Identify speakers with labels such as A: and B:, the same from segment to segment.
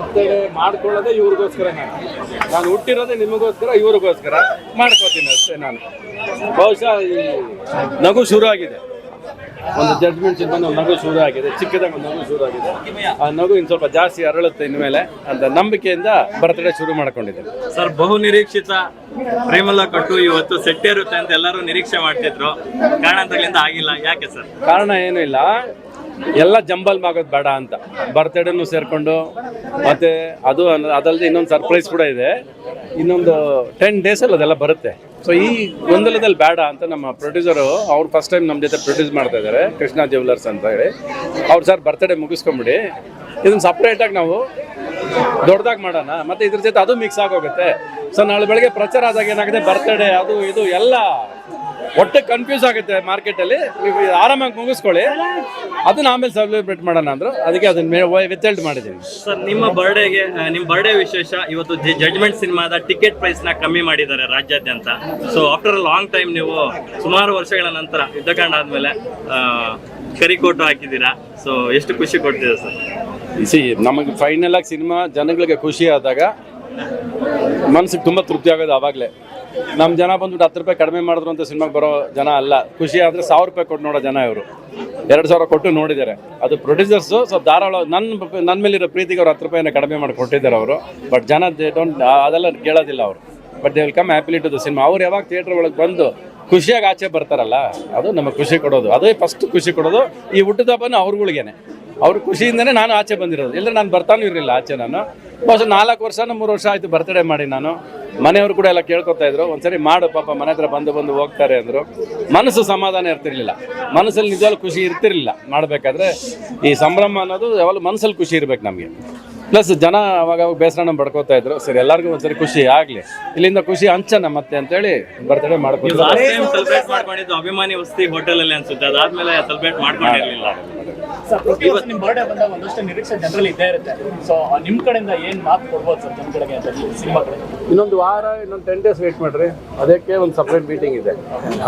A: Birthday ಮಾಡ್ಕೊಳ್ಳೋದೇ ಇವ್ರಿಗೋಸ್ಕರ ನಾನು. ನಾನು ಹುಟ್ಟಿರೋದೇ ನಿಮಗೋಸ್ಕರ ಇವ್ರಿಗೋಸ್ಕರ ಮಾಡ್ಕೋತೀನಿ ಅಷ್ಟೇ ನಾನು. ಬಹುಶಃ ಈ ನಗು ಶುರು ಆಗಿದೆ ಒಂದು ಜಡ್ಜ್ಮೆಂಟ್ ಒಂದು ನಗು ಶುರು ಆಗಿದೆ ಚಿಕ್ಕದಾಗ ಒಂದು ನಗು ಶುರು ಆಗಿದೆ ಆ ನಗು ಇನ್ನು ಸ್ವಲ್ಪ ಜಾಸ್ತಿ ಅರಳುತ್ತೆ ಇನ್ಮೇಲೆ ಅಂತ ನಂಬಿಕೆಯಿಂದ ಬರ್ತಡೇ ಶುರು ಮಾಡ್ಕೊಂಡಿದ್ದೀನಿ.
B: ಸರ್ ಬಹು ನಿರೀಕ್ಷಿತ ಪ್ರೇಮಲ ಕಟ್ಟು ಇವತ್ತು ಸೆಟ್ಟೇರುತ್ತೆ ಅಂತ ಎಲ್ಲರೂ ನಿರೀಕ್ಷೆ ಮಾಡ್ತಿದ್ರು. ಕಾರಣಾಂತರಗಳಿಂದ ಆಗಿಲ್ಲ. ಯಾಕೆ ಸರ್?
A: ಕಾರಣ ಏನೂ ಇಲ್ಲ. ಎಲ್ಲ ಜಂಬಲ್ ಆಗೋದು ಬೇಡ ಅಂತ. ಬರ್ತ್ಡೇನು ಸೇರಿಕೊಂಡು, ಮತ್ತೆ ಅದು ಅದಲ್ಲದೆ ಇನ್ನೊಂದು ಸರ್ಪ್ರೈಸ್ ಕೂಡ ಇದೆ. ಇನ್ನೊಂದು ಟೆನ್ ಡೇಸಲ್ಲಿ ಅದೆಲ್ಲ ಬರುತ್ತೆ. ಸೊ ಈ ಗೊಂದಲದಲ್ಲಿ ಬೇಡ ಅಂತ ನಮ್ಮ ಪ್ರೊಡ್ಯೂಸರು ಅವ್ರು ಫಸ್ಟ್ ಟೈಮ್ ನಮ್ಮ ಜೊತೆ ಪ್ರೊಡ್ಯೂಸ್ ಮಾಡ್ತಾ ಇದ್ದಾರೆ, ಕೃಷ್ಣ ಜ್ಯುವೆಲರ್ಸ್ ಅಂತ ಹೇಳಿ. ಅವ್ರು ಸರ್ ಬರ್ತ್ಡೇ ಮುಗಿಸ್ಕೊಂಬಿಡಿ. ಇದನ್ನು ಸಪ್ರೇಟಾಗಿ ನಾವು ದೊಡ್ಡದಾಗಿ ಮಾಡೋಣ. ಮತ್ತೆ ಇದ್ರ ಜೊತೆ ಅದು ಮಿಕ್ಸ್ ಆಗೋಗುತ್ತೆ. ಸೊ ನಾಳೆ ಬೆಳಗ್ಗೆ ಪ್ರಚಾರ ಆದಾಗ ಏನಾಗುತ್ತೆ? ಬರ್ತ್ಡೇ, ಅದು, ಇದು, ಎಲ್ಲ. ಒಟ್ಟೆ ಕನ್ಫ್ಯೂಸ್ ಆಗುತ್ತೆ ಮಾರ್ಕೆಟಲ್ಲಿ ನೀವು ಆರಾಮಾಗಿ ಮುಗಿಸ್ಕೊಳ್ಳಿ. ಅದನ್ನ ಆಮೇಲೆ ಸೆಲೆಬ್ರೇಟ್ ಮಾಡೋಣ ಅಂದ್ರು. ಅದಕ್ಕೆ ಅದನ್ನ ವಿತಲ್ಟ್ ಮಾಡಿದ್ದೀನಿ
B: ಸರ್ ನಿಮ್ಮ ಬರ್ಡೇಗೆ ನಿಮ್ಮ ಬರ್ಡೇ ವಿಶೇಷ ಇವತ್ತು ಜಡ್ಜ್ಮೆಂಟ್ ಸಿನಿಮಾದ ಟಿಕೆಟ್ ಪ್ರೈಸ್ನ ಕಮ್ಮಿ ಮಾಡಿದ್ದಾರೆ ರಾಜ್ಯಾದ್ಯಂತ. ಸೊ ಆಫ್ಟರ್ ಲಾಂಗ್ ಟೈಮ್ ನೀವು ಸುಮಾರು ವರ್ಷಗಳ ನಂತರ ಯುದ್ಧಕಾಂಡ ಆದ್ಮೇಲೆ ಕರಿಕೋಟು ಹಾಕಿದ್ದೀರಾ. ಸೊ ಎಷ್ಟು ಖುಷಿ ಕೊಡ್ತಿದೆ ಸರ್
A: ಸಿ ನಮಗೆ ಫೈನಲ್ ಆಗಿ ಸಿನಿಮಾ ಜನಗಳಿಗೆ ಖುಷಿ ಆದಾಗ ಮನ್ಸಿಗೆ ತುಂಬ ತೃಪ್ತಿ ಆಗೋದು ಆವಾಗಲೇ. ನಮ್ಮ ಜನ ಬಂದ್ಬಿಟ್ಟು ಹತ್ತು ರೂಪಾಯಿ ಕಡಿಮೆ ಮಾಡಿದ್ರು ಅಂತ ಸಿನಿಮಾಗೆ ಬರೋ ಜನ ಅಲ್ಲ. ಖುಷಿ ಆದರೆ ಸಾವಿರ ರೂಪಾಯಿ ಕೊಟ್ಟು ನೋಡೋ ಜನ ಇವರು. ಎರಡು ಸಾವಿರ ಕೊಟ್ಟು ನೋಡಿದ್ದಾರೆ. ಅದು ಪ್ರೊಡ್ಯೂಸರ್ಸು ಸ್ವಲ್ಪ ಧಾರಾಳ ನನ್ನ ನನ್ನ ಮೇಲಿರೋ ಪ್ರೀತಿಗೆ ಅವ್ರು ಹತ್ತು ರೂಪಾಯಿನ ಕಡಿಮೆ ಮಾಡಿ ಕೊಟ್ಟಿದ್ದಾರೆ ಅವರು. ಬಟ್ ಜನ ದೇ ಡೋಂಟ್ ಅದೆಲ್ಲ ಕೇಳೋದಿಲ್ಲ ಅವರು. But they will come happily to the cinema ಅವ್ರು ಯಾವಾಗ ಥಿಯೇಟ್ರ್ ಒಳಗೆ ಬಂದು ಖುಷಿಯಾಗಿ ಆಚೆ ಬರ್ತಾರಲ್ಲ, ಅದು ನಮಗೆ ಖುಷಿ ಕೊಡೋದು. ಅದೇ ಫಸ್ಟ್ ಖುಷಿ ಕೊಡೋದು ಈ ಹುಟ್ಟಿದ ಹಬ್ಬನ ಅವ್ರುಗಳಿಗೇನೆ. ಅವ್ರ ಖುಷಿಯಿಂದನೇ ನಾನು ಆಚೆ ಬಂದಿರೋದು. ಇಲ್ಲ ನಾನು ಬರ್ತಾನೂ ಇರಲಿಲ್ಲ ಆಚೆ ನಾನು. ಬಹುಶಃ ನಾಲ್ಕು ವರ್ಷ ಮೂರು ವರ್ಷ ಆಯಿತು ಬರ್ತ್ಡೇ ಮಾಡಿ ನಾನು. ಮನೆಯವರು ಕೂಡ ಎಲ್ಲ ಕೇಳ್ಕೊತಾ ಇದ್ರು. ಒಂದ್ಸರಿ ಮಾಡು ಪಾಪ ಮನೆ ಹತ್ರ ಬಂದು ಬಂದು ಹೋಗ್ತಾರೆ ಅಂದರು. ಮನಸ್ಸು ಸಮಾಧಾನ ಇರ್ತಿರ್ಲಿಲ್ಲ. ಮನಸ್ಸಲ್ಲಿ ನಿಜವಾಗ್ಲೂ ಖುಷಿ ಇರ್ತಿರ್ಲಿಲ್ಲ ಮಾಡಬೇಕಾದ್ರೆ. ಈ ಸಂಭ್ರಮ ಅನ್ನೋದು ಯಾವಾಗಲೂ ಮನಸ್ಸಲ್ಲಿ ಖುಷಿ ಇರ್ಬೇಕು ನಮಗೆ. ಪ್ಲಸ್ ಜನ ಅವಾಗ ಅವಾಗ ಬೇಸರನ ಪಡ್ಕೋತಾ ಇದ್ರು. ಸರಿ ಎಲ್ಲರಿಗೂ ಒಂದ್ಸರಿ ಖುಷಿ ಆಗಲಿ. ಇಲ್ಲಿಂದ ಖುಷಿ ಹಂಚನ ಮತ್ತೆ ಅಂತೇಳಿ ಬರ್ತಡೇ ಮಾಡ್ಕೊಂಡು
B: ಅಭಿಮಾನಿ ವಸ್ತಿ ಹೋಟೆಲ್ ಅಲ್ಲಿ ಅನ್ಸುತ್ತೆ. ಅದಾದ್ಮೇಲೆ ಸೆಲೆಬ್ರೇಟ್ ಮಾಡ್ಕೊಂಡಿರ್ಲಿಲ್ಲ.
C: ಸರ್ ಪ್ರತಿ ವರ್ಷ ನಿಮ್ ಬರ್ಡೇ ಬಂದಾಗ ಒಂದಷ್ಟು ನಿರೀಕ್ಷೆ ಜನರಲ್ಲಿ ಇದ್ದೇ ಇರುತ್ತೆ. ಸೊ ನಿಮ್ ಕಡೆಯಿಂದ ಏನ್ ಮಾತು ಕೊಡ್ಬೋದು ಸರ್ ಜನಗಳಿಗೆ ಅಂತ ಸಿನಿಮಾ ಕಡೆ?
A: ಇನ್ನೊಂದು ವಾರ ಇನ್ನೊಂದು ಟೆನ್ ಡೇಸ್ ವೇಟ್ ಮಾಡ್ರಿ. ಅದಕ್ಕೆ ಒಂದು ಸಪ್ರೇಟ್ ಮೀಟಿಂಗ್ ಇದೆ.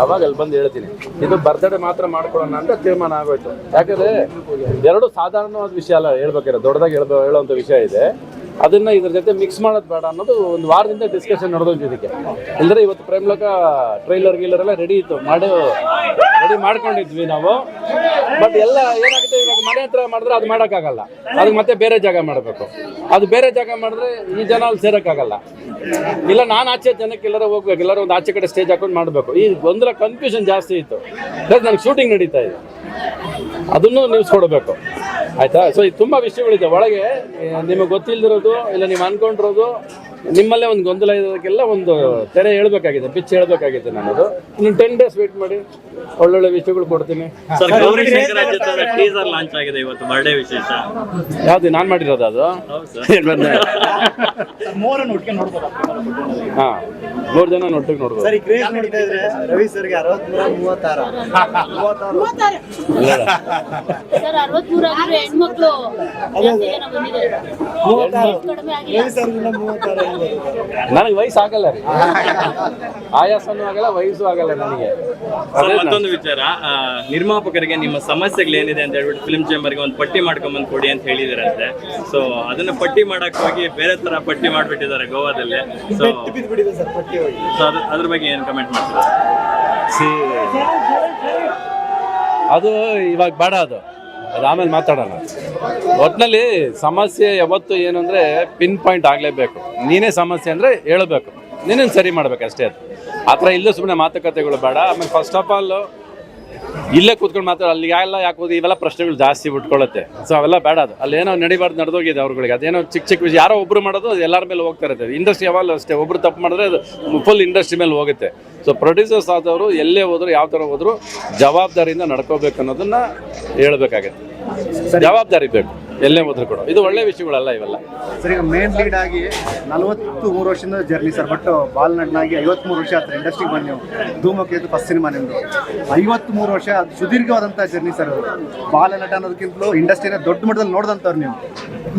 A: ಅವಾಗ ಅಲ್ಲಿ ಬಂದು ಹೇಳ್ತೀನಿ. ಇದು ಬರ್ತ್ಡೇ ಮಾತ್ರ ಮಾಡ್ಕೊಳ್ಳೋಣ ಅಂತ ತೀರ್ಮಾನ ಆಗೋಯ್ತು. ಯಾಕಂದ್ರೆ ಎರಡು ಸಾಧಾರಣವಾದ ವಿಷಯ ಅಲ್ಲ ಹೇಳ್ಬೇಕಾರೆ ದೊಡ್ಡದಾಗಿ ಹೇಳ್ಬೋ ಹೇಳೋಂಥ ವಿಷಯ ಇದೆ. ಅದನ್ನ ಇದ್ರ ಜೊತೆ ಮಿಕ್ಸ್ ಮಾಡೋದು ಬೇಡ ಅನ್ನೋದು ಒಂದು ವಾರದಿಂದ ಡಿಸ್ಕಷನ್ ನಡೆದೋಯ್ತು ಇದಕ್ಕೆ. ಇಲ್ಲದ್ರೆ ಇವತ್ತು ಪ್ರೇಮ್ಲೋಕ ಟ್ರೈಲರ್ ಗೀಲರ್ ಎಲ್ಲ ರೆಡಿ ಇತ್ತು. ಮಾಡಿ ರೆಡಿ ಮಾಡ್ಕೊಂಡಿದ್ವಿ ನಾವು. ಬಟ್ ಎಲ್ಲ ಏನಾಗುತ್ತೆ, ಇವಾಗ ಮನೆ ಹತ್ರ ಮಾಡಿದ್ರೆ ಅದು ಮಾಡೋಕ್ಕಾಗಲ್ಲ. ಅದಕ್ಕೆ ಮತ್ತೆ ಬೇರೆ ಜಾಗ ಮಾಡಬೇಕು. ಅದು ಬೇರೆ ಜಾಗ ಮಾಡಿದ್ರೆ ಈ ಜನ ಅಲ್ಲಿ ಸೇರೋಕ್ಕಾಗಲ್ಲ. ಇಲ್ಲ, ನಾನು ಆಚೆ ಜನಕ್ಕೆ ಎಲ್ಲರೂ ಹೋಗ್ಬೇಕು, ಎಲ್ಲರೂ ಒಂದು ಆಚೆ ಕಡೆ ಸ್ಟೇಜ್ ಹಾಕೊಂಡು ಮಾಡಬೇಕು. ಈ ಒಂದರ ಕನ್ಫ್ಯೂಷನ್ ಜಾಸ್ತಿ ಇತ್ತು. ಬಟ್ ನನಗೆ ಶೂಟಿಂಗ್ ನಡೀತಾ ಇದೆ. ಅದನ್ನು ನೀವು ಕೊಡಬೇಕು. ಆಯ್ತಾ? ಸೊ ಇದು ತುಂಬ ವಿಷಯಗಳಿದೆ. ಒಳಗೆ ನಿಮಗೆ ಗೊತ್ತಿಲ್ದಿರೋದು, ಇಲ್ಲ, ನೀವು ಅನ್ಕೊಂಡಿರೋದು ನಿಮ್ಮಲ್ಲೇ ಒಂದು ಗೊಂದಲ ಇರೋದಕ್ಕೆಲ್ಲ ಒಂದು ತೆರೆ ಹೇಳ್ಬೇಕಾಗಿದೆ ಪಿಚ್ ಹೇಳ್ಬೇಕಾಗಿದೆ ನನ್ನದು. ಇನ್ನು ಟೆನ್ ಡೇಸ್ ವೇಟ್ ಮಾಡಿ ಒಳ್ಳೊಳ್ಳೆ ವಿಷಯಗಳು ಕೊಡ್ತೀನಿ.
B: ಟೀಸರ್ ಲಾಂಚ್ ಆಗಿದೆ ಇವತ್ತು ಬರ್ಡೇ ವಿಶೇಷ.
A: ಯಾವ್ದು ನಾನು ಮಾಡಿರೋದು ಅದು? ಹಾ ಮೂರು ಜನ ಒಟ್ಟಿಗೆ ನೋಡ್ಬೋದು.
D: ರವಿ ಸರ್ಗೆ ಅರವತ್ಮೂರ ಮೂವತ್ತಾರ.
E: ಹೆಣ್ಮಕ್ಳು ಕಡಿಮೆ ಆಗಿಲ್ಲ.
A: ನನಗೆ ವಯಸ್ಸು ಆಗಲ್ಲ ರೀ. ಆಯಾಸನೂ ಆಗಲ್ಲ ವಯಸ್ಸು ಆಗಲ್ಲ ನನಗೆ.
B: ಸರ್ ಮತ್ತೊಂದು ವಿಚಾರ. ಆ, ನಿರ್ಮಾಪಕರಿಗೆ ನಿಮ್ಮ ಸಮಸ್ಯೆಗಳು ಏನಿದೆ ಅಂತ ಹೇಳ್ಬಿಟ್ಟು ಫಿಲ್ಮ್ ಚೇಂಬರ್ಗೆ ಒಂದು ಪಟ್ಟಿ ಮಾಡ್ಕೊಂಬಂದು ಕೊಡಿ ಅಂತ ಹೇಳಿದಾರಂತೆ. ಸೊ ಅದನ್ನ ಪಟ್ಟಿ ಮಾಡಕ್ ಹೋಗಿ ಬೇರೆ ತರ ಪಟ್ಟಿ ಮಾಡ್ಬಿಟ್ಟಿದ್ದಾರೆ ಗೋವಾದಲ್ಲಿ. ಸೊ ಅದ್ರ ಅದ್ರ ಬಗ್ಗೆ ಏನು ಕಮೆಂಟ್ ಮಾಡ್ತೀರಾ?
A: ಸಿ ಅದು ಇವಾಗ ಬೇಡ ಅದು. ಅದು ಆಮೇಲೆ ಮಾತಾಡೋಣ. ಒಟ್ಟಿನಲ್ಲಿ ಸಮಸ್ಯೆ ಯಾವತ್ತು ಏನು ಅಂದರೆ ಪಿನ್ ಪಾಯಿಂಟ್ ಆಗಲೇಬೇಕು. ನೀನೇ ಸಮಸ್ಯೆ ಅಂದರೆ ಹೇಳಬೇಕು. ನೀನೇನು ಸರಿ ಮಾಡ್ಬೇಕು ಅಷ್ಟೇ ಅದು. ಆ ಥರ ಇಲ್ಲೂ ಸುಮ್ಮನೆ ಮಾತುಕತೆಗಳು ಬೇಡ. ಆಮೇಲೆ ಫಸ್ಟ್ ಆಫ್ ಆಲ್ ಇಲ್ಲೇ ಕೂತ್ಕೊಂಡು ಮಾತಾಡ, ಅಲ್ಲಿ ಯಾವೆಲ್ಲ ಯಾಕೆ ಹೋಗಿ ಇವೆಲ್ಲ ಪ್ರಶ್ನೆಗಳು ಜಾಸ್ತಿ ಬಿಟ್ಕೊಳ್ಳುತ್ತೆ ಸೊ ಅವೆಲ್ಲ ಬೇಡ ಅದು. ಅಲ್ಲಿ ಏನೋ ನಡಿಬಾರ್ದು, ನಡೆದೋಗಿದೆ ಅವ್ರುಗಳಿಗೆ. ಅದೇನೋ ಚಿಕ್ಕ ಚಿಕ್ಕ ವಿಷಯ. ಯಾರೋ ಒಬ್ಬರು ಮಾಡೋದು, ಅದು ಎಲ್ಲರ ಮೇಲೆ ಹೋಗ್ತಾ ಇರುತ್ತೆ ಇಂಡಸ್ಟ್ರಿ ಯಾವಾಗಲೂ ಅಷ್ಟೇ. ಒಬ್ಬರು ತಪ್ಪು ಮಾಡಿದ್ರೆ ಅದು ಫುಲ್ ಇಂಡಸ್ಟ್ರಿ ಮೇಲೆ ಹೋಗುತ್ತೆ. ಸೊ ಪ್ರೊಡ್ಯೂಸರ್ಸ್ ಆದವರು ಎಲ್ಲೇ ಹೋದ್ರು ಯಾವ ಥರ ಹೋದ್ರು ಜವಾಬ್ದಾರಿಯಿಂದ ನಡ್ಕೋಬೇಕು ಅನ್ನೋದನ್ನ ಹೇಳ್ಬೇಕಾಗತ್ತೆ. ಜವಾಬ್ದಾರಿ ಬೇಕು. ಎಲ್ಲೇ ಹೋದ್ರು ಕೂಡ. ಇದು ಒಳ್ಳೆ ವಿಷಯಗಳಲ್ಲ ಇವೆಲ್ಲ.
D: ಸರ್ ಈಗ ಮೇನ್ ಲೀಡ್ ಆಗಿ ನಲವತ್ತು ಮೂರು ವರ್ಷದಿಂದ ಜರ್ನಿ ಸರ್ ಬಟ್ ಬಾಲ್ ನಟನಾಗಿ ಐವತ್ಮೂರು ವರ್ಷ ಆಯ್ತು ಇಂಡಸ್ಟ್ರಿಗೆ ಬಂದು ನೀವು. ಧೂಮಕೇತು ಫಸ್ಟ್ ಸಿನಿಮಾ ನಿಮ್ಮದು ಐವತ್ಮೂರು ವರ್ಷ ಅದು ಸುದೀರ್ಘವಾದಂಥ ಜರ್ನಿ ಸರ್ ಅದು. ಬಾಲ ನಟ ಅನ್ನೋದಕ್ಕಿಂತಲೂ ಇಂಡಸ್ಟ್ರಿನ ದೊಡ್ಡ ಮಟ್ಟದಲ್ಲಿ ನೋಡಿದಂಥವ್ರು ನೀವು.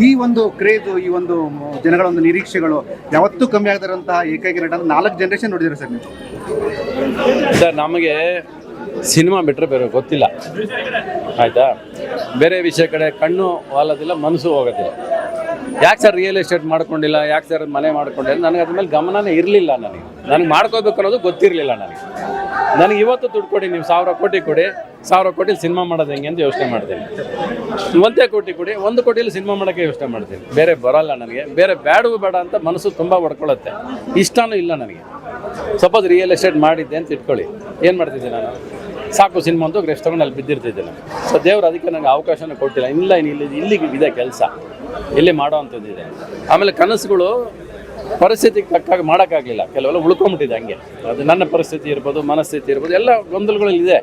D: ಈ ಒಂದು ಕ್ರೇಜು ಈ ಒಂದು ಜನಗಳ ಒಂದು ನಿರೀಕ್ಷೆಗಳು ಯಾವತ್ತೂ ಕಮ್ಮಿ ಆಗದಿರೋಂತಹ ಏಕೈಕ ನಟ ನಾಲ್ಕು ಜನರೇಷನ್ ನೋಡಿದಿರಿ ಸರ್ ನೀವು?
A: ಸರ್ ನಮಗೆ ಸಿನಿಮಾ ಬಿಟ್ಟರೆ ಬೇರೆ ಗೊತ್ತಿಲ್ಲ. ಆಯಿತಾ? ಬೇರೆ ವಿಷಯ ಕಡೆ ಕಣ್ಣು ವಾಲೋದಿಲ್ಲ ಮನಸ್ಸು ಹೋಗೋದಿಲ್ಲ. ಯಾಕೆ ಸರ್ ರಿಯಲ್ ಎಸ್ಟೇಟ್ ಮಾಡ್ಕೊಂಡಿಲ್ಲ? ಯಾಕೆ ಸರ್ ಮನೆ ಮಾಡ್ಕೊಂಡಿಲ್ಲ? ನನಗೆ ಅದ್ರ ಮೇಲೆ ಗಮನನೇ ಇರಲಿಲ್ಲ ನನಗೆ. ನನಗೆ ಮಾಡ್ಕೋಬೇಕು ಅನ್ನೋದು ಗೊತ್ತಿರಲಿಲ್ಲ ನನಗೆ. ನನಗೆ ಇವತ್ತು ದುಡ್ಡು ಕೊಡಿ, ನೀವು ಸಾವಿರ ಕೋಟಿ ಕೊಡಿ. ಸಾವಿರ ಕೋಟಿಲಿ ಸಿನಿಮಾ ಮಾಡೋದು ಹೆಂಗೆ ಅಂತ ಯೋಚನೆ ಮಾಡ್ತೀನಿ. ಒಂದೇ ಕೋಟಿ ಕೊಡಿ, ಒಂದು ಕೋಟಿಲಿ ಸಿನಿಮಾ ಮಾಡೋಕ್ಕೆ ಯೋಚನೆ ಮಾಡ್ತೀನಿ. ಬೇರೆ ಬರಲ್ಲ ನನಗೆ. ಬೇರೆ ಬೇಡವೂ ಬೇಡ ಅಂತ ಮನಸ್ಸು ತುಂಬ ಹೊಡ್ಕೊಳ್ಳುತ್ತೆ. ಇಷ್ಟನೂ ಇಲ್ಲ ನನಗೆ. ಸಪೋಸ್ ರಿಯಲ್ ಎಸ್ಟೇಟ್ ಮಾಡಿದ್ದೆ ಅಂತ ಇಟ್ಕೊಳ್ಳಿ. ಏನು ಮಾಡ್ತಿದ್ದೆ ನಾನು? ಸಾಕು ಸಿನಿಮಾ ಅಂತ ರೆಸ್ಟ್ ತಗೊಂಡು ಅಲ್ಲಿ ಬಿದ್ದಿರ್ತಿದ್ದೆ ನಾನು. ಸೊ ದೇವ್ರು ಅದಕ್ಕೆ ನನಗೆ ಅವಕಾಶನ ಕೊಟ್ಟಿಲ್ಲ. ಇಲ್ಲ ಇಲ್ಲಿ ಇಲ್ಲಿಗೆ ಇದೆ ಕೆಲಸ. ಇಲ್ಲಿ ಮಾಡೋ ಅಂಥದ್ದಿದೆ ಆಮೇಲೆ ಕನಸುಗಳು ಪರಿಸ್ಥಿತಿಗೆ ತಕ್ಕಾಗ ಮಾಡೋಕ್ಕಾಗಲಿಲ್ಲ. ಕೆಲವೆಲ್ಲ ಉಳ್ಕೊಂಬಿಟ್ಟಿದೆ ಹಂಗೆ. ಅದು ನನ್ನ ಪರಿಸ್ಥಿತಿ ಇರ್ಬೋದು, ಮನಸ್ಥಿತಿ ಇರ್ಬೋದು, ಎಲ್ಲ ಗೊಂದಲಗಳಲ್ಲಿದೆ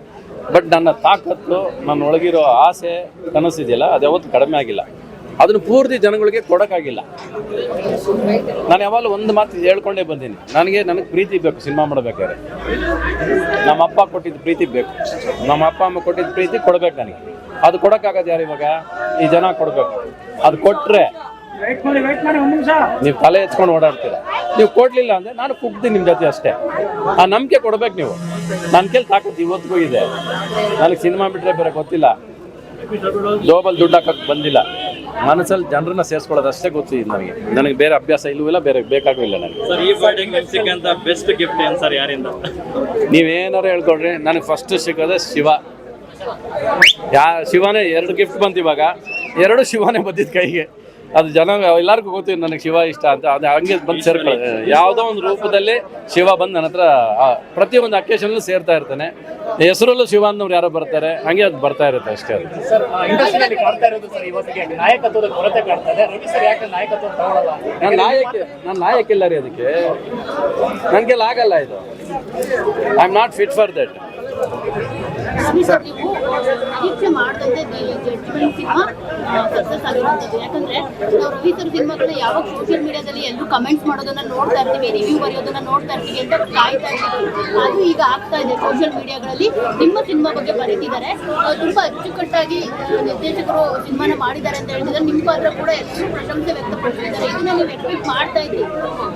A: ಬಟ್ ನನ್ನ ತಾಕತ್ತು, ನನ್ನ ಒಳಗಿರೋ ಆಸೆ, ಕನಸಿದೆಯಲ್ಲ, ಅದು ಯಾವತ್ತು ಕಡಿಮೆ ಆಗಿಲ್ಲ. ಅದನ್ನು ಪೂರ್ತಿ ಜನಗಳಿಗೆ ಕೊಡೋಕ್ಕಾಗಿಲ್ಲ. ನಾನು ಯಾವಾಗಲೂ ಒಂದು ಮಾತು ಹೇಳ್ಕೊಂಡೇ ಬಂದೀನಿ. ನನಗೆ ನನಗೆ ಪ್ರೀತಿ ಬೇಕು, ಸಿನಿಮಾ ಮಾಡಬೇಕಾದ್ರೆ. ನಮ್ಮ ಅಪ್ಪ ಕೊಟ್ಟಿದ್ದ ಪ್ರೀತಿ ಬೇಕು. ನಮ್ಮ ಅಪ್ಪ, ಅಮ್ಮ ಕೊಟ್ಟಿದ್ದ ಪ್ರೀತಿ ಕೊಡಬೇಕು ನನಗೆ. ಅದು ಕೊಡೋಕ್ಕಾಗೋದು ಯಾರು ಇವಾಗ? ಈ ಜನ ಕೊಡಬೇಕು. ಅದು ಕೊಟ್ಟರೆ ನೀವು ತಲೆ ಎತ್ಕೊಂಡು ಓಡಾಡ್ತೀರ? ನೀವು ಕೊಡ್ಲಿಲ್ಲ ಅಂದ್ರೆ ನಾನು ಕುಗ್ತೀನಿ ನಿಮ್ಮ ಜೊತೆ ಅಷ್ಟೇ. ಆ ನಂಬಿಕೆ ಕೊಡ್ಬೇಕು ನೀವು. ನನ್ನ ಕೇಳಿ ತಾಕತ್ತು ಇವತ್ತಿಗೂ ಇದೆ. ನನಗೆ ಸಿನಿಮಾ ಬಿಟ್ರೆ ಬೇರೆ ಗೊತ್ತಿಲ್ಲ. ಜೋಬಲ್ ದುಡ್ಡು ಹಾಕಕ್ಕೆ ಬಂದಿಲ್ಲ. ಮನಸ್ಸಲ್ಲಿ ಜನರನ್ನ ಸೇರಿಸ್ಕೊಳ್ಳೋದು ಅಷ್ಟೇ ಗೊತ್ತಿದೆ ನನಗೆ. ನನಗೆ ಬೇರೆ ಅಭ್ಯಾಸ ಇಲ್ಲೂ ಇಲ್ಲ ಬೇರೆ ಬೇಕಾಗೂ ಇಲ್ಲ ನನಗೆ.
B: ಬೆಸ್ಟ್ ಗಿಫ್ಟ್ ಏನು ಸರ್ ಯಾರಿಂದ?
A: ನೀವೇನಾರು ಹೇಳ್ಕೊಡ್ರಿ ನನಗೆ ಫಸ್ಟ್ ಸಿಗೋದೇ ಶಿವ. ಯಾ ಶಿವನೇ ಎರಡು ಗಿಫ್ಟ್ ಬಂತು ಇವಾಗ. ಎರಡು ಶಿವನೇ ಬಂದಿದ್ದು ಕೈಗೆ. ಅದು ಜನ ಎಲ್ಲರಿಗೂ ಗೊತ್ತಿದೆ ನನಗೆ ಶಿವ ಇಷ್ಟ ಅಂತ. ಅದು ಹಂಗೆ ಬಂದು ಸೇರ್ಕೊಳ್ಳೋದು. ಯಾವುದೋ ಒಂದು ರೂಪದಲ್ಲಿ ಶಿವ ಬಂದು ನನ್ನ ಹತ್ರ ಪ್ರತಿಯೊಂದು ಅಕೇಶನಲ್ಲೂ ಸೇರ್ತಾ ಇರ್ತಾನೆ. ಹೆಸರಲ್ಲೂ ಶಿವ ಅನ್ನೋರು ಯಾರೋ ಬರ್ತಾರೆ. ಹಂಗೆ ಅದು ಬರ್ತಾ ಇರುತ್ತೆ ಅಷ್ಟೇ ನಾನು ನಾಯಕ ನಾನು ನಾಯಕ ಇಲ್ಲ ರೀ ಅದಕ್ಕೆ. ನನಗೆಲ್ಲ ಆಗಲ್ಲ ಇದು. I am not fit for that
E: sir ನೀವು ನಿರೀಕ್ಷೆ ಮಾಡದಂತೆ ಜಡ್ಜ್ಮೆಂಟ್ ಸಿನಿಮಾ ಸಕ್ಸಸ್ ಆಗಿರುವಂಥದ್ದು. ಯಾಕಂದ್ರೆ ನಾವು ರವಿ ಸರ್ ಸಿನಿಮಾಗಳನ್ನ ಯಾವಾಗ ಸೋಷಿಯಲ್ ಮೀಡಿಯಾದಲ್ಲಿ ಎಲ್ಲರೂ ಕಮೆಂಟ್ಸ್ ಮಾಡೋದನ್ನ ನೋಡ್ತಾ ಇರ್ತೀವಿ ರಿವ್ಯೂ ಬರೆಯೋದನ್ನ ನೋಡ್ತಾ ಇರ್ತೀವಿ ಅಂತ ಕಾಯ್ತಾ ಇರ್ತೀವಿ ಅದು ಈಗ ಆಗ್ತಾ ಇದೆ. ಸೋಷಿಯಲ್ ಮೀಡಿಯಾಗಳಲ್ಲಿ ನಿಮ್ಮ ಸಿನಿಮಾ ಬಗ್ಗೆ ಬರೀತಿದ್ದಾರೆ. ತುಂಬಾ ಅಚ್ಚುಕಟ್ಟಾಗಿ ನಿರ್ದೇಶಕರು ಸಿನಿಮಾನ ಮಾಡಿದ್ದಾರೆ ಅಂತ ಹೇಳ್ತಿದ್ದಾರೆ ನಿಮ್ಮ ಪಾತ್ರ ಕೂಡ ಎಲ್ಲರೂ ಪ್ರಶಂಸೆ ನೀವು ಎಕ್ಸ್ಪೆಕ್ಟ್ ಮಾಡ್ತಾ ಇದ್ರಿ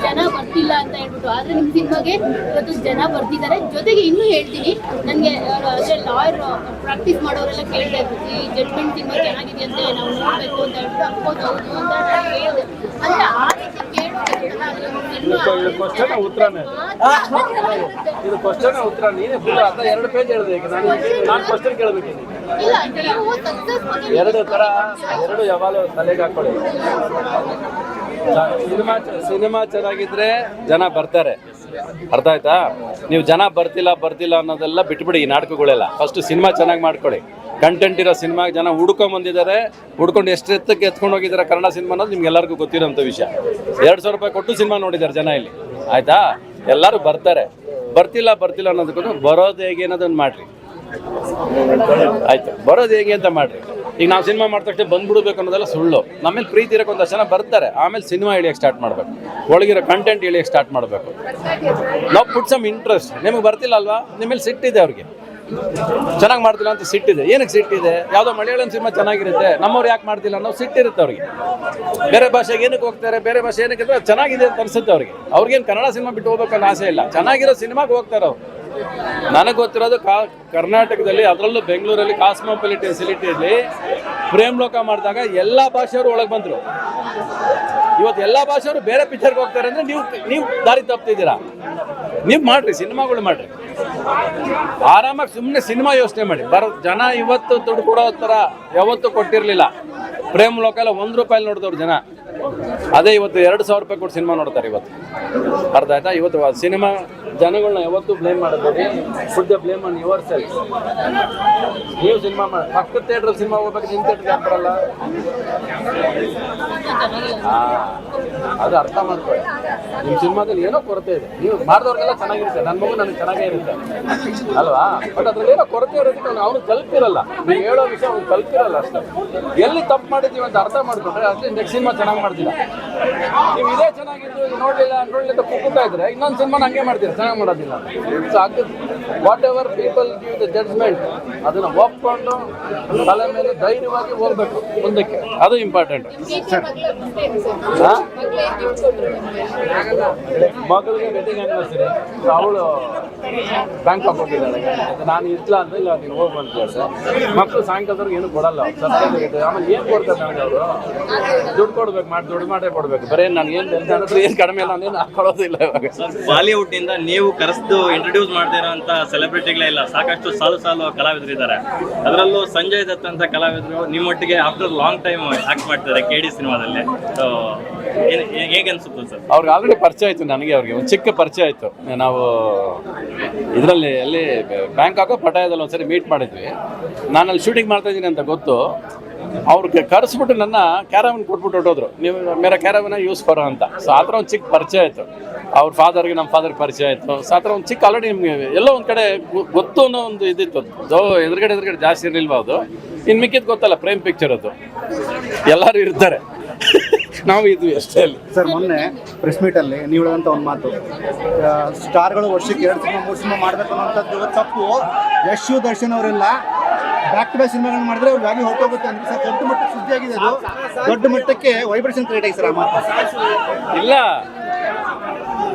E: ಜನ ಬರ್ತಿಲ್ಲ ಅಂತ ಹೇಳ್ಬಿಟ್ಟು. ಆದ್ರೆ ನಿಮ್ ಸಿನಿಮಾಗೆ ಇವತ್ತು ಜನ ಬರ್ತಿದ್ದಾರೆ. ಜೊತೆಗೆ ಇನ್ನೂ ಹೇಳ್ತೀನಿ ನನಗೆ ಅದೇ ಲಾಯರ್ ಪ್ರಾಕ್ಟೀಸ್ ಮಾಡೋರೆಲ್ಲ ಕೇಳ್ತಾ ಇದ್ರು. ಈ ಜಡ್ಜ್ಮೆಂಟ್ ಸಿನಿಮಾ ಚೆನ್ನಾಗಿದೆಯಂತೆ ನಾವು ನೋಡ್ಬೇಕು ಅಂತ ಹೇಳ್ಬಿಟ್ಟು ಅನ್ಕೋದು ಹೌದು ಅಂತ ನಾನು ಹೇಳಿದೆ. ಅಂದ್ರೆ ಆ ರೀತಿ
A: ಇದು ಕ್ವಶನ್ ಉತ್ತರ ನೀನೇ. ಫುಲ್ ಅರ್ಧ ಎರಡು ಪೇಜ್ ಹೇಳಿದೆ ನಾನು ನಾನು ಕ್ವಶನ್ ಕೇಳಬೇಕು
E: ಇಲ್ಲ ನೀವು ಸಕ್ಸಸ್ ಬಗ್ಗೆ
A: ಎರಡು ತರ ಎರಡು ಯಾವಾಗಲೂ ತಲೆಗೆ ಹಾಕೊಳ್ಳಿ. ಸಿನಿಮಾ ಸಿನಿಮಾ ಚೆನ್ನಾಗಿದ್ರೆ ಜನ ಬರ್ತಾರೆ. ಅರ್ಥ ಆಯ್ತಾ? ನೀವು ಜನ ಬರ್ತಿಲ್ಲ ಬರ್ತಿಲ್ಲ ಅನ್ನೋದೆಲ್ಲ ಬಿಟ್ಬಿಡಿ ಈ ನಾಟಕಗಳೆಲ್ಲ. ಫಸ್ಟ್ ಸಿನಿಮಾ ಚೆನ್ನಾಗಿ ಮಾಡ್ಕೊಳ್ಳಿ. ಕಂಟೆಂಟ್ ಇರೋ ಸಿನಿಮಾಗೆ ಜನ ಹುಡ್ಕೊಂಡ್ ಬಂದಿದ್ದಾರೆ. ಹುಡ್ಕೊಂಡು ಎಷ್ಟು ಎತ್ತಕ್ಕೆ ಎತ್ಕೊಂಡು ಹೋಗಿದ್ದಾರೆ ಕನ್ನಡ ಸಿನಿಮಾ ಅನ್ನೋದು ನಿಮ್ಗೆ ಎಲ್ಲರಿಗೂ ಗೊತ್ತಿರೋಂಥ ವಿಷಯ. ಎರಡು ಸಾವಿರ ರೂಪಾಯಿ ಕೊಟ್ಟು ಸಿನಿಮಾ ನೋಡಿದ್ದಾರೆ ಜನ ಇಲ್ಲಿ. ಆಯ್ತಾ? ಎಲ್ಲರೂ ಬರ್ತಾರೆ. ಬರ್ತಿಲ್ಲ ಬರ್ತಿಲ್ಲ ಅನ್ನೋದಕ್ಕೂ ಬರೋದು ಹೇಗೆ ಅನ್ನೋದನ್ನು ಮಾಡ್ರಿ. ಆಯ್ತು. ಬರೋದು ಹೇಗೆ ಅಂತ ಮಾಡ್ರಿ. ಈಗ ನಾವು ಸಿನಿಮಾ ಮಾಡಿದ ತಕ್ಷಣ ಬಂದ್ಬಿಡ್ಬೇಕು ಅನ್ನೋದೆಲ್ಲ ಸುಳ್ಳು. ನಮ್ಮಲ್ಲಿ ಪ್ರೀತಿ ಇರೋಕೆ ಒಂದಷ್ಟು ಜನ ಬರ್ತಾರೆ. ಆಮೇಲೆ ಸಿನಿಮಾ ಇಳಿಯಕ್ಕೆ ಸ್ಟಾರ್ಟ್ ಮಾಡಬೇಕು. ಒಳಗಿರೋ ಕಂಟೆಂಟ್ ಇಳಿಯಕ್ಕೆ ಸ್ಟಾರ್ಟ್ ಮಾಡಬೇಕು. ನಾವು ಪುಟ್ ಸಮ್ ಇಂಟ್ರೆಸ್ಟ್ ನಿಮಗೆ ಬರ್ತಿಲ್ಲ ಅಲ್ವಾ? ನಿಮ್ಮಲ್ಲಿ ಸಿಟ್ಟಿದೆ ಅವ್ರಿಗೆ. ಚೆನ್ನಾಗಿ ಮಾಡ್ತಿಲ್ಲ ಅಂತ ಸಿಟ್ಟಿದೆ ಏನಕ್ಕೆ ಸಿಟ್ಟಿದೆ ಯಾವುದೋ ಮಲಯಾಳಂ ಸಿನಿಮಾ ಚೆನ್ನಾಗಿರುತ್ತೆ. ನಮ್ಮವ್ರು ಯಾಕೆ ಮಾಡ್ತಿಲ್ಲ ಅನ್ನೋ ಸಿಟ್ಟಿರುತ್ತೆ ಅವ್ರಿಗೆ. ಬೇರೆ ಭಾಷೆಗೆ ಏನಕ್ಕೆ ಹೋಗ್ತಾರೆ? ಬೇರೆ ಭಾಷೆ ಏನಕ್ಕೆ ಚೆನ್ನಾಗಿದೆ ಅಂತ ಅನಿಸುತ್ತೆ ಅವ್ರಿಗೆ. ಅವ್ರಿಗೇನು ಕನ್ನಡ ಸಿನಿಮಾ ಬಿಟ್ಟು ಹೋಗ್ಬೇಕನ್ನೋ ಆಸೆ ಇಲ್ಲ. ಚೆನ್ನಾಗಿರೋ ಸಿನಿಮಾಗೆ ಹೋಗ್ತಾರೆ ಅವ್ರು. ನನಗೆ ಗೊತ್ತಿರೋದು ಕಾ ಕರ್ನಾಟಕದಲ್ಲಿ ಅದರಲ್ಲೂ ಬೆಂಗಳೂರಲ್ಲಿ ಕಾಸ್ಮೋಪಾಲಿಟಿ ಸಿಲಿಟಿಯಲ್ಲಿ ಪ್ರೇಮ್ ಲೋಕ ಮಾಡಿದಾಗ ಎಲ್ಲ ಭಾಷೆಯವರು ಒಳಗೆ ಬಂದರು. ಇವತ್ತು ಎಲ್ಲ ಭಾಷೆಯವರು ಬೇರೆ ಪಿಕ್ಚರ್ಗೆ ಹೋಗ್ತಾರೆ ಅಂದರೆ ನೀವು ನೀವು ದಾರಿ ತಪ್ತಿದ್ದೀರಾ. ನೀವು ಮಾಡಿರಿ, ಸಿನಿಮಾಗಳು ಮಾಡಿರಿ. ಆರಾಮಾಗಿ ಸುಮ್ಮನೆ ಸಿನಿಮಾ ಯೋಚನೆ ಮಾಡಿ. ಬರೋ ಜನ ಇವತ್ತು ದುಡ್ಡು ಕೊಡೋ ಥರ ಯಾವತ್ತೂ ಕೊಟ್ಟಿರಲಿಲ್ಲ. ಪ್ರೇಮ್ ಲೋಕ ಎಲ್ಲ ಒಂದು ರೂಪಾಯಿ ನೋಡಿದವ್ರು ಜನ. ಅದೇ ಇವತ್ತು ಎರಡು ಸಾವಿರ ರೂಪಾಯಿ ಕೊಟ್ಟು ಸಿನಿಮಾ ನೋಡ್ತಾರೆ ಇವತ್ತು. ಅರ್ಥ ಆಯ್ತಾ? ಇವತ್ತು ಸಿನಿಮಾ ಜನಗಳನ್ನ ಯಾವತ್ತೂ ಬ್ಲೇಮ್ ಮಾಡಬೇಡಿ put blame on your self ನೀವು ಸಿನಿಮಾ ಮಾಡಿ ಪಕ್ಕ ಥಿಯೇಟ್ರಲ್ಲಿ ಸಿನಿಮಾ ಹೋಗ್ಬೇಕು ನಿಮ್ಮ ಥಿಯೇಟ್ರಿಗೆ ಹಾಕ್ಬರಲ್ಲ ಅದು ಅರ್ಥ ಮಾಡ್ಕೊಳ್ಳಿ. ನಿಮ್ಮ ಸಿನಿಮಾದಲ್ಲಿ ಏನೋ ಕೊರತೆ ಇದೆ. ನೀವು ಮಾಡಿದವ್ರಿಗೆಲ್ಲ ಚೆನ್ನಾಗಿರುತ್ತೆ. ನನ್ನ ಮಗು ನನಗೆ ಚೆನ್ನಾಗೇ ಇರುತ್ತೆ. ಅಲ್ವಾ? ಬಟ್ ಅದ್ರಲ್ಲಿ ಏನೋ ಕೊರತೆ ಇರೋದಕ್ಕೆ ಅವ್ನು ಕಲ್ಪಿರಲ್ಲ ನೀವು ಹೇಳೋ ವಿಷಯ ಅವ್ನು ಕಲ್ಪಿರಲ್ಲ ಅಷ್ಟೇ. ಎಲ್ಲಿ ತಪ್ಪು ಮಾಡಿದ್ದೀವಿ ಅಂತ ಅರ್ಥ ಮಾಡ್ಕೊಂಡ್ರೆ ಅಷ್ಟೇ ನೆಕ್ಸ್ಟ್ ಸಿನಿಮಾ ಚೆನ್ನಾಗಿ ಮಾಡ್ತಿಲ್ಲ ನೀವು ಇದೇ ಚೆನ್ನಾಗಿದ್ದು ನೋಡಲಿಲ್ಲ ನೋಡಲಿಲ್ಲ ಅಂತ ಕುಕ್ಕುತ್ತಾ ಇದ್ರೆ ಇನ್ನೊಂದು ಸಿನಿಮಾ ಹಂಗೆ ಮಾಡ್ತೀರಾ? ಚೆನ್ನಾಗಿ ಮಾಡೋದಿಲ್ಲ. So whatever people give the judgement ಅದನ್ನು ಒಪ್ಕೊಂಡು ತಲೆ ಮೇಲೆ ಧೈರ್ಯವಾಗಿ ಹೋಗ್ಬೇಕು ಮುಂದಕ್ಕೆ. ಅದು ಇಂಪಾರ್ಟೆಂಟ್ ಮಗಳಿಗೆ ವೆಡ್ಡಿಂಗ್ ಆನಿವರ್ಸರಿ ಅವಳು ಬ್ಯಾಂಕ್ ಅಕೌಂಟ್ ಇದ್ದಾಳೆ ನಾನು ಇಟ್ಲಾ ಅಂದ್ರೆ ಇಲ್ಲ ನೀನು ಹೋಗಿ ಅಂತ. ಸರ್ ಮಕ್ಕಳು ಸಾಯಂಕಾಲದವ್ರಿಗೆ ಏನು ಕೊಡಲ್ಲ. ಆಮೇಲೆ ಏನು ಕೊಡ್ತಾರೆ ನನಗೆ ಅವರು? ದುಡ್ಡು ಕೊಡ್ಬೇಕು ಮಾಡಿ ದುಡ್ಡು ಮಾಡೇ ಕೊಡ್ಬೇಕು. ಬರೀ ನನಗೆ ಏನು ಹತ್ರ ಏನು ಕಡಿಮೆ ಇಲ್ಲ ಅಂದ್ರೆ ನಾನು ಕೊಡೋದಿಲ್ಲ ಇವಾಗ.
B: ಬಾಲಿವುಡ್ನಿಂದ ನೀವು ಕರೆಸ್ದು ಇಂಟ್ರೊಡ್ಯೂಸ್ ಮಾಡದಿರೋಂಥ ಸೆಲೆಬ್ರಿಟಿಗಳೇ ಇಲ್ಲ. ಸಾಕಷ್ಟು ಸಾಲು ಸಾಲು ಕಲಾವಿದರು ಇದ್ದಾರೆ ಅದರಲ್ಲೂ ಸಂಜಯ್ ದತ್ ಅಂತ ಕಲಾವಿದರು ನಿಮ್ಮೊಟ್ಟಿಗೆ ಆಫ್ಟರ್ ಲಾಂಗ್ ಟೈಮ್ ಆಕ್ಟ್ ಮಾಡ್ತಾರೆ ಕೆ ಡಿ ಸಿನಿಮಾದಲ್ಲಿ. ಸೊ ಹೇಗೆ ಅನ್ಸುತ್ತೆ ಸರ್?
A: ಅವ್ರಿಗೆ ಆಲ್ರೆಡಿ ಪರಿಚಯ ಆಯ್ತು ನನಗೆ ಅವ್ರಿಗೆ. ಒಂದು ಚಿಕ್ಕ ಪರಿಚಯ ಆಯ್ತು. ನಾವು ಇದರಲ್ಲಿ ಅಲ್ಲಿ ಬ್ಯಾಂಕಾಕೋ ಪಟಾಯದಲ್ಲಿ ಒಂದ್ಸರಿ ಮೀಟ್ ಮಾಡಿದ್ವಿ. ನಾನು ಅಲ್ಲಿ ಶೂಟಿಂಗ್ ಮಾಡ್ತಾ ಇದ್ದೀನಿ ಅಂತ ಗೊತ್ತು. ಅವ್ರಿಗೆ ಕರೆಸ್ಬಿಟ್ಟು ನನ್ನ ಕ್ಯಾರವನ್ ಕೊಟ್ಬಿಟ್ಟು ಹೊಟ್ಟೋದ್ರು ನೀವು ಮೇರ ಕ್ಯಾರವನ ಯೂಸ್ ಬರೋ ಅಂತ. ಸೊ ಆ ಥರ ಒಂದು ಚಿಕ್ಕ ಪರಿಚಯ ಆಯಿತು. ಅವ್ರ ಫಾದರ್ಗೆ ನಮ್ಮ ಫಾದರ್ಗೆ ಪರಿಚಯ ಆಯಿತು. ಸೊ ಆ ಥರ ಒಂದು ಚಿಕ್ಕ ಆಲ್ರೆಡಿ ನಿಮಗೆ ಎಲ್ಲೋ ಒಂದು ಕಡೆ ಗೊತ್ತು ಅನ್ನೋ ಒಂದು ಇದಿತ್ತು. ಅದು ಎದುರುಗಡೆ ಎದುರುಗಡೆ ಜಾಸ್ತಿ ಇರಲಿಲ್ವ ಅದು? ಇನ್ನು ಮಿಕ್ಕಿದ್ದು ಗೊತ್ತಲ್ಲ, ಪ್ರೇಮ್ ಪಿಕ್ಚರ್ ಅದು. ಎಲ್ಲರೂ ಇರ್ತಾರೆ. ನಾವು ಇದ್ವಿ ಅಷ್ಟೇ ಅಲ್ಲಿ.
D: ಸರ್ ಮೊನ್ನೆ ಪ್ರೆಸ್ ಮೀಟಲ್ಲಿ ನೀವು ಹೇಳುವಂಥ ಒಂದು ಮಾತು. ಆ, ಸ್ಟಾರ್ಗಳು ವರ್ಷಕ್ಕೆ ಎರಡು ಸಿನಿಮಾ ಮೂರು ಸಿನಿಮಾ ಮಾಡಬೇಕು ಅನ್ನೋಂಥದ್ದು ತಪ್ಪು. ಯಶು ದರ್ಶನ್ ಅವರೆಲ್ಲ. ಬ್ಯಾಕ್ ಟು ಬ್ಯಾಕ್ ಸಿನಿಮಾಗಳನ್ನ ಮಾಡಿದ್ರೆ ಅವ್ರ ವ್ಯಾಲ್ಯೂ ಹೊರಟೋಗುತ್ತೆ ಅಂತ. ಸರ್ ದೊಡ್ಡ ಮಟ್ಟಕ್ಕೆ ಸುದ್ದಿ ಆಗಿದೆ ಅದು. ದೊಡ್ಡ ಮಟ್ಟಕ್ಕೆ ವೈಬ್ರೇಷನ್ ಕ್ರಿಯೇಟ್ ಆಗಿದೆ ಸರ್ ಆ ಮಾತು.
A: ಇಲ್ಲ.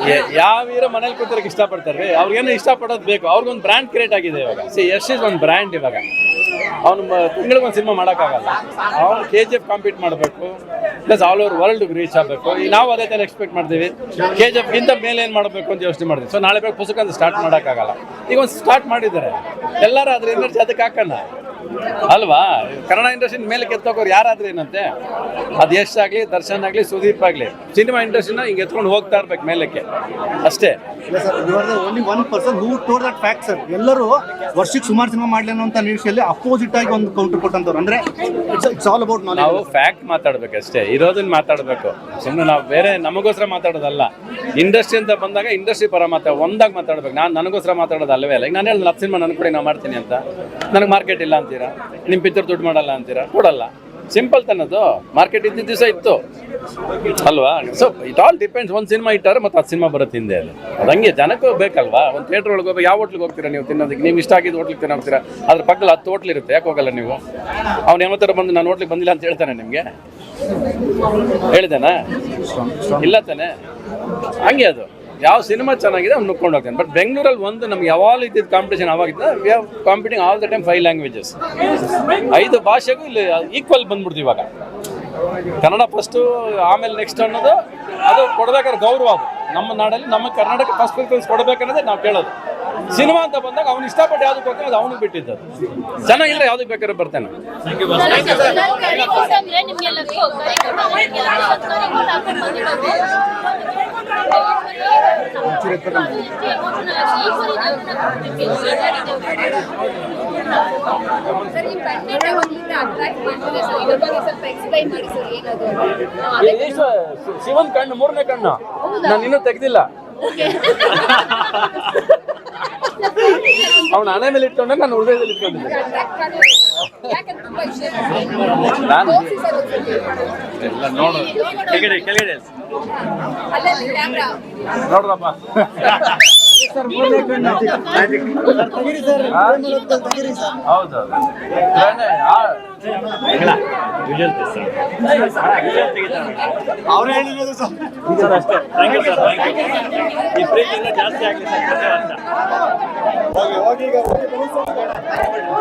A: ಯ- ಯಾವ ಹೀರೋ ಮನೇಲಿ ಕೂತಿರಕ್ಕೆ ಇಷ್ಟಪಡ್ತಾರೆ ಅವ್ರಿಗೇನು ಇಷ್ಟಪಡೋದು ಬೇಕು. ಅವ್ರಿಗೊಂದು ಬ್ರ್ಯಾಂಡ್ ಕ್ರಿಯೇಟ್ ಆಗಿದೆ ಇವಾಗ. ಸಿ ಯಶ್ ಇಸ್ ಒಂದು ಬ್ರ್ಯಾಂಡ್ ಇವಾಗ. ಅವ್ನು ತಿಂಗಳಿಗೆ ಒಂದು ಸಿನಿಮಾ ಮಾಡೋಕ್ಕಾಗಲ್ಲ. ಅವ್ನು ಕೆ ಜಿ ಎಫ್ ಕಾಂಪೀಟ್ ಮಾಡಬೇಕು. Plus all over world reach ಆಗಬೇಕು. ಈಗ ನಾವು ಅದೇ ಥರ ಎಕ್ಸ್ಪೆಕ್ಟ್ ಮಾಡ್ತೀವಿ. ಕೆ ಜಿ ಎಫ್ಗಿಂತ ಮೇಲೆ ಏನು ಮಾಡಬೇಕು ಅಂತ ಯೋಚನೆ ಮಾಡ್ತೀವಿ. ಸೊ ನಾಳೆ ಬೇಕು ಪುಸ್ತಕ ಸ್ಟಾರ್ಟ್ ಮಾಡೋಕ್ಕಾಗಲ್ಲ. ಈಗ ಒಂದು ಸ್ಟಾರ್ಟ್ ಮಾಡಿದ್ದಾರೆ. ಎಲ್ಲರೂ ಅದ್ರ ಎನರ್ಜಿ ಅದಕ್ಕೆ ಹಾಕೋಣ. ಅಲ್ವಾ? ಕನ್ನಡ ಇಂಡಸ್ಟ್ರಿ ಮೇಲೆ ಕೆತ್ತೋಗೋರು ಯಾರಾದ್ರೂ ಏನಂತೆ? ಅದು ಯಶ್ ಆಗಲಿ ದರ್ಶನ್ ಆಗಲಿ ಸುದೀಪ್ ಆಗಲಿ. ಸಿನಿಮಾ ಇಂಡಸ್ಟ್ರಿನ ಹಿಂಗೆ ಎತ್ಕೊಂಡು ಹೋಗ್ತಾ ಇರ್ಬೇಕು ಮೇಲಕ್ಕೆ. ಅಷ್ಟೇ.
D: Only one person who tore that fact sir ಎಲ್ಲರೂ ವರ್ಷಕ್ಕೆ ಸುಮಾರು ಸಿನಿಮಾ ಮಾಡಲಿ ಅನ್ನೋಂಥ ನಿರೀಕ್ಷೆಯಲ್ಲಿ ಅಪೋಸಿಟ್ ಆಗಿ ಒಂದು ಕೌಂಟರ್ ಕೊಟ್ಟಂತವ್ರು. ಅಂದ್ರೆ ಇಟ್ಸ್ ಆಲ್ ಅಬೌಟ್
A: ನಾವು ಫ್ಯಾಕ್ಟ್ ಮಾತಾಡ್ಬೇಕು ಅಷ್ಟೇ. ಇರೋದನ್ನ ಮಾತಾಡಬೇಕು. ಸುಮ್ಮನೆ ನಾವು ಬೇರೆ ನಮಗೋಸ್ಕರ ಮಾತಾಡೋದಲ್ಲ. ಇಂಡಸ್ಟ್ರಿ ಅಂತ ಬಂದಾಗ ಇಂಡಸ್ಟ್ರಿ ಪರ ಮಾತಾ ಒಂದಾಗ ಮಾತಾಡ್ಬೇಕು. ನಾನು ನನಗೋಸ್ಕರ ಮಾತಾಡೋದು ಅಲ್ಲವೇ ಅಲ್ಲ? ಈಗ ನಾನು ಹೇಳಿದ ಹತ್ತು ಸಿನಿಮಾ ನನ್ನ ಕೂಡ ನಾವು ಮಾಡ್ತೀನಿ ಅಂತ. ನನಗೆ ಮಾರ್ಕೆಟ್ ಇಲ್ಲ ಅಂತೀರಾ? ನಿಮ್ಮ ಪಿಕ್ಚರ್ ದುಡ್ಡು ಮಾಡಲ್ಲ ಅಂತೀರಾ? ಕೊಡಲ್ಲ. ಸಿಂಪಲ್ ತನ್ನದು ಮಾರ್ಕೆಟ್ ಇದ್ದಿದ್ದ ದಿವಸ ಇತ್ತು. ಅಲ್ವಾ? ಸೊ ಇಟ್ ಆಲ್ ಡಿಪೆಂಡ್ಸ್ ಒಂದು ಸಿನಿಮಾ ಇಟ್ಟಾರೆ ಮತ್ತೆ ಆ ಸಿನಿಮಾ ಬರುತ್ತೆ ಹಿಂದೆ ಅದು ಅದಂಗೆ ಜನಕ್ಕೂ ಬೇಕಲ್ವಾ? ಒಂದು ಥಿಯೇಟ್ರ್ ಒಳಗೆ ಹೋಗಿ ಯಾವ ಹೋಟ್ಲಿಗೆ ಹೋಗ್ತೀರಾ ನೀವು ತಿನ್ನೋದಕ್ಕೆ? ನೀವು ಇಷ್ಟ ಆಗಿದ್ದು ಹೋಟ್ಲಿಗೆ ತಿನ್ನೋಗ್ತೀರಾ? ಅದ್ರ ಪಕ್ಕದಲ್ಲಿ ಹತ್ತು ಹೋಟ್ಲ್ ಇರುತ್ತೆ. ಯಾಕೆ ಹೋಗಲ್ಲ ನೀವು? ಅವ್ನು ಥರ ಬಂದು, ನಾನು ಹೋಟ್ಲಿಗೆ ಬಂದಿಲ್ಲ ಅಂತ ಹೇಳ್ತಾನೆ ನಿಮಗೆ? ಹೇಳಿದಾನಾ ಇಲ್ಲ ತಾನೆ? ಹಂಗೆ ಅದು. ಯಾವ ಸಿನಿಮಾ ಚೆನ್ನಾಗಿದೆ ಅವ್ನು ನುಕ್ಕೊಂಡು ಹೋಗ್ತಾನೆ. ಬಟ್ ಬೆಂಗಳೂರಲ್ಲಿ ಒಂದು ನಮ್ಗೆ ಯಾವಾಗ ಇದ್ದಿದ್ದ competition ಅವಾಗಿದ್ದ we are competing all the time five languages ಐದು ಭಾಷೆಗೂ ಇಲ್ಲಿ ಈಕ್ವಲ್ ಬಂದ್ಬಿಡ್ತು ಇವಾಗ. ಕನ್ನಡ ಫಸ್ಟು ಆಮೇಲೆ ನೆಕ್ಸ್ಟ್ ಅನ್ನೋದು ಅದು ಕೊಡ್ಬೇಕಾದ್ರೆ ಗೌರವ ಅದು. ನಮ್ಮ ನಾಡಲ್ಲಿ ನಮ್ಮ ಕರ್ನಾಟಕ ಫಸ್ಟ್ ಪ್ರಿಫರೆನ್ಸ್ ಕೊಡಬೇಕನ್ನೋದೇ ನಾವು ಕೇಳೋದು. ಸಿನಿಮಾ ಅಂತ ಬಂದಾಗ ಅವ್ನು ಇಷ್ಟಪಟ್ಟು ಯಾವ್ದಕ್ಕೆ ಹೋಗ್ತಾನೆ ಅದು ಅವನಿಗೆ ಬಿಟ್ಟಿದ್ದು ಚೆನ್ನಾಗಿಲ್ಲ ಯಾವ್ದಕ್ಕೆ ಬೇಕಾದ್ರೆ ಬರ್ತಾನೆ ಶಿವನ್ ಕಣ್ಣು ಮೂರನೇ ಕಣ್ಣು. ನಾನು ಇನ್ನೂ ತೆಗ್ದಿಲ್ಲ. ಅವನ ಹಣೆ ಮೇಲೆ ಇಟ್ಕೊಂಡೆ ನಾನು ಹೃದಯದಲ್ಲಿ ಇಟ್ಕೊಂಡಿದ್ದೆ. ನಾನು. ಎಲ್ಲ ನೋಡು.
B: ಕೆಳಗಡೆ ಕೆಳಗಡೆ.
A: ನೋಡ್ರಪ್ಪ. ಹೌದು
D: ಅವ್ರು ಹೇಳಿರೋದು ಸರ್.
B: ಅಷ್ಟೇ. Thank you sir thank you ಈ ಪ್ರೀತಿಯಿಂದ ಜಾಸ್ತಿ ಆಗಲಿ ಸರ್
D: ಹೋಗಿ ಹೋಗಿ